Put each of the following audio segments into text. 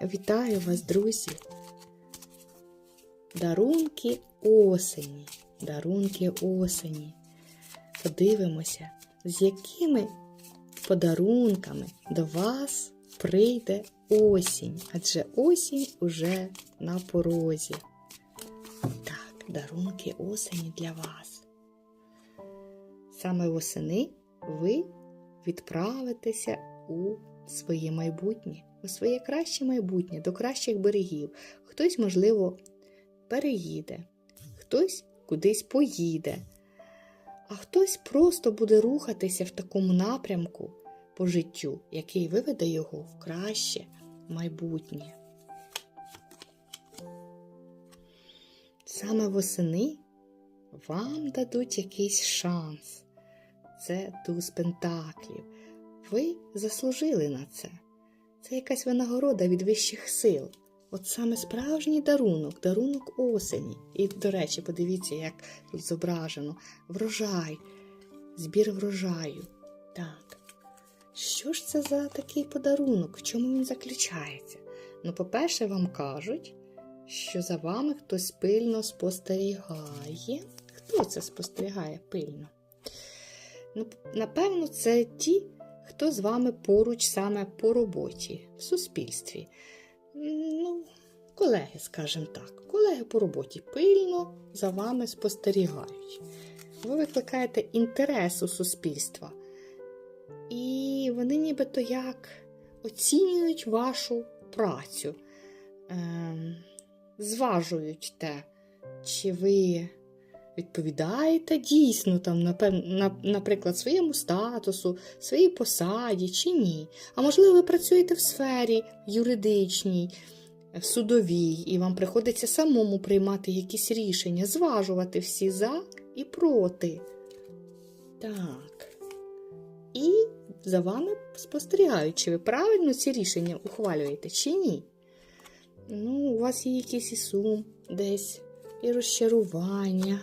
Вітаю вас, друзі! Дарунки осені. Дарунки осені. Подивимося, з якими подарунками до вас прийде осінь. Адже осінь уже на порозі. Так, дарунки осені для вас. Саме восени ви відправитеся у своє майбутнє, у своє краще майбутнє, до кращих берегів. Хтось, можливо, переїде, хтось кудись поїде, а хтось просто буде рухатися в такому напрямку по життю, який виведе його в краще майбутнє. Саме восени вам дадуть якийсь шанс. Це туз пентаклів. Ви заслужили на це. Це якась винагорода від вищих сил. От саме справжній дарунок, дарунок осені. І, до речі, подивіться, як тут зображено: врожай, збір врожаю. Так. Що ж це за такий подарунок? В чому він заключається? Ну, по-перше, вам кажуть, що за вами хтось пильно спостерігає. Хто це спостерігає пильно? Ну, напевно, це ті, хто з вами поруч саме по роботі, в суспільстві. Ну, колеги, скажімо так, колеги по роботі пильно за вами спостерігають. Ви викликаєте інтерес у суспільства. І вони нібито як оцінюють вашу працю, ем, зважують те, чи ви відповідаєте дійсно, там, наприклад, своєму статусу, своїй посаді чи ні. А можливо, ви працюєте в сфері юридичній, в судовій, і вам приходиться самому приймати якісь рішення, зважувати всі за і проти. Так. І за вами спостерігають, чи ви правильно ці рішення ухвалюєте, чи ні. Ну, у вас є якийсь і сум десь, і розчарування.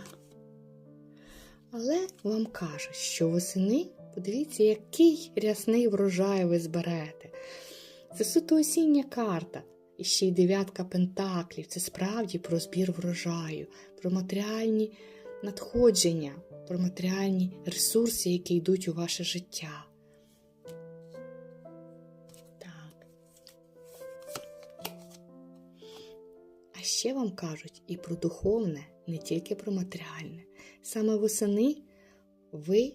Але вам кажуть, що восени, подивіться, який рясний врожай ви зберете. Це суто осіння карта. І ще й дев'ятка пентаклів. Це справді про збір врожаю, про матеріальні надходження, про матеріальні ресурси, які йдуть у ваше життя. А ще вам кажуть і про духовне, не тільки про матеріальне. Саме восени ви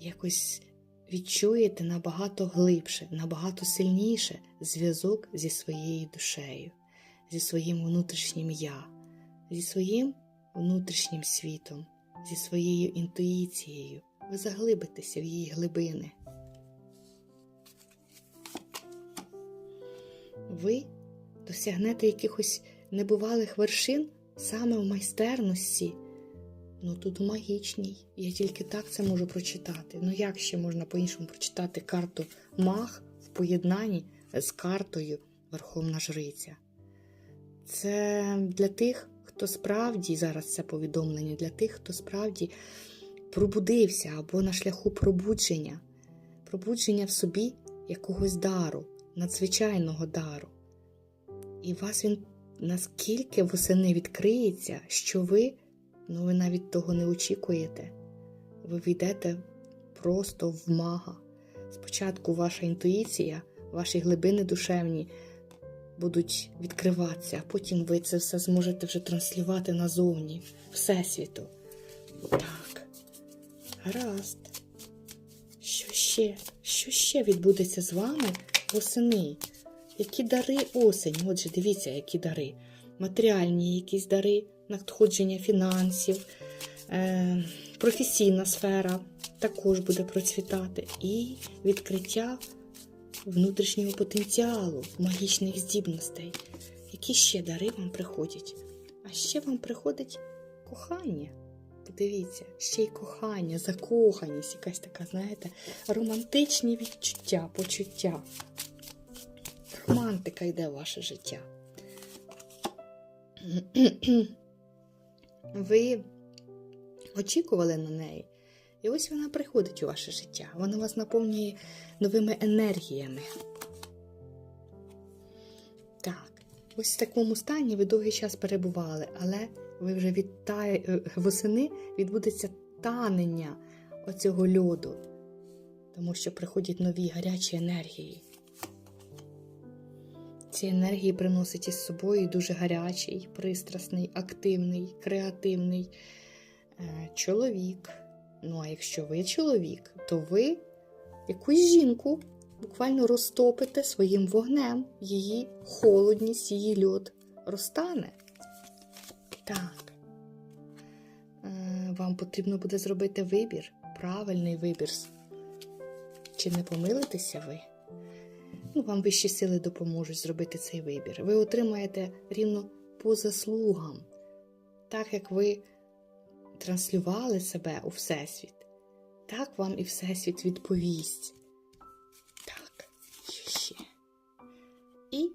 якось відчуєте набагато глибше, набагато сильніше зв'язок зі своєю душею, зі своїм внутрішнім я, зі своїм внутрішнім світом, зі своєю інтуїцією. Ви заглибитеся в її глибини. Ви досягнете якихось небувалих вершин саме в майстерності. Ну тут магічній. Я тільки так це можу прочитати. Ну як ще можна по-іншому прочитати карту Маг в поєднанні з картою Верховна Жриця? Це для тих, хто справді зараз це повідомлення, для тих, хто справді пробудився або на шляху пробудження, пробудження в собі якогось дару, надзвичайного дару. І вас він наскільки восени відкриється, що ви. Ну, ви навіть того не очікуєте. Ви війдете просто в мага. Спочатку ваша інтуїція, ваші глибини душевні будуть відкриватися, а потім ви це все зможете вже транслювати назовні, Всесвіту. Так. Гаразд. Що ще? Що ще відбудеться з вами восени? Які дари осені? Отже, дивіться, які дари. Матеріальні якісь дари, надходження фінансів, е, професійна сфера також буде процвітати. І відкриття внутрішнього потенціалу, магічних здібностей. Які ще дари вам приходять? А ще вам приходить кохання. Подивіться, ще й кохання, закоханість, якась така, знаєте, романтичні відчуття, почуття. Романтика йде в ваше життя. Ви очікували на неї, і ось вона приходить у ваше життя. Вона вас наповнює новими енергіями. Так, ось в такому стані ви довгий час перебували, але ви вже відтає, е, восени відбудеться танення оцього льоду, тому що приходять нові гарячі енергії. Ці енергії приносить із собою дуже гарячий, пристрасний, активний, креативний е, чоловік. Ну, а якщо ви чоловік, то ви якусь жінку буквально розтопите своїм вогнем, її холодність, її льод розтане. Так. Е, Вам потрібно буде зробити вибір, правильний вибір. Чи не помилитеся ви? Вам вищі сили допоможуть зробити цей вибір. Ви отримаєте рівно по заслугам, так як ви транслювали себе у Всесвіт, так вам і Всесвіт відповість. Так, ще. І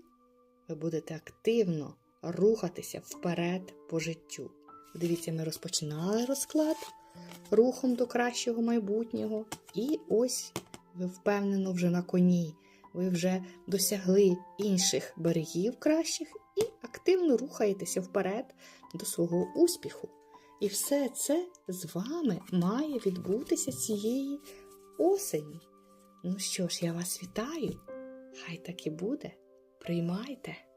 ви будете активно рухатися вперед по життю. Дивіться, ми розпочинали розклад рухом до кращого майбутнього. І ось ви впевнено вже на коні. Ви вже досягли інших берегів кращих і активно рухаєтеся вперед до свого успіху. І все це з вами має відбутися цієї осені. Ну що ж, я вас вітаю. Хай так і буде. Приймайте.